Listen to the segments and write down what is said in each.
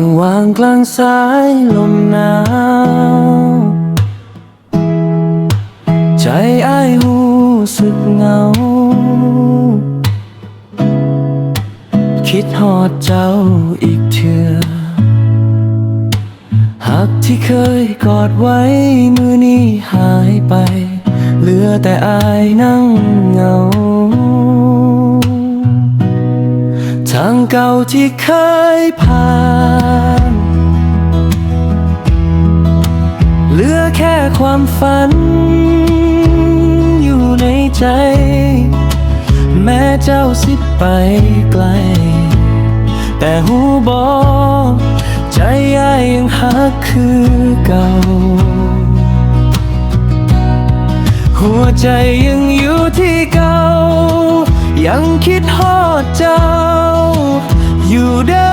างวางกลางสายลมหนาว ใจอ้ายหูสึกเหงา คิดหอดเจ้าอีกเถื่อหักที่เคยกอดไว้มือนี้หายไป เหลือแต่อายนั่งเหงาทางเก่าที่เคยผ่าน ความฝัน อยู่ในใจ แม้เจ้าสิไปไกล แต่หูบอก ใจยายยังหักคือเก่า หัวใจยังอยู่ที่เก่า ยังคิดฮอดเจ้า อยู่เด้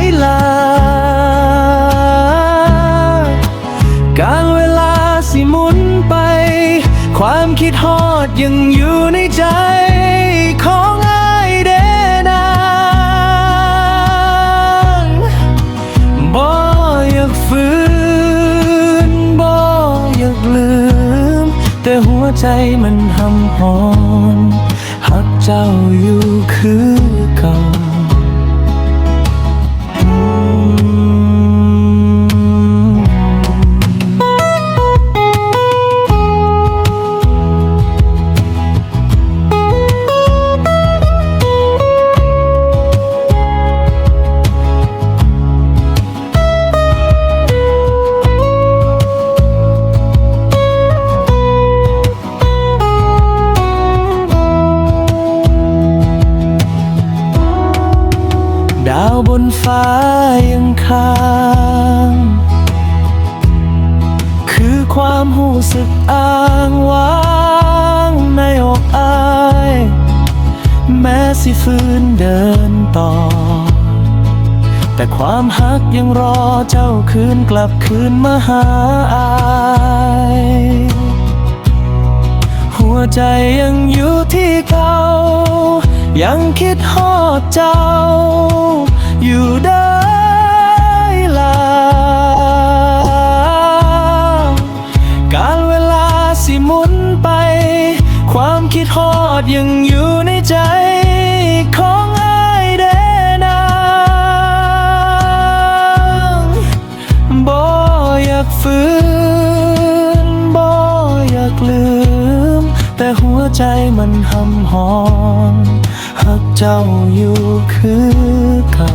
อลาการเวล สิหมุนไป ความคิดฮอดยังอยู่ในใจของไอเดนางบ่อยากฝืนบ่อยากลืม แต่หัวใจมันหำหอน หักเจ้าอยู่คือเก่า ดาวบนฟ้ายังค้าง คือความหูสึกอ้างว้างในอกอาย แม้สิฝืนเดินต่อ แต่ความหักยังรอเจ้าคืนกลับคืนมาหาอาย หัวใจยังอยู่ที่เก่า ยังคิดฮอดเจ้า อยู่ได้ลาการเวลาสิหมุนไป ความคิดฮอดยังอยู่ แต่หัวใจมันหำหอนหักเจ้าอยู่คือเก่า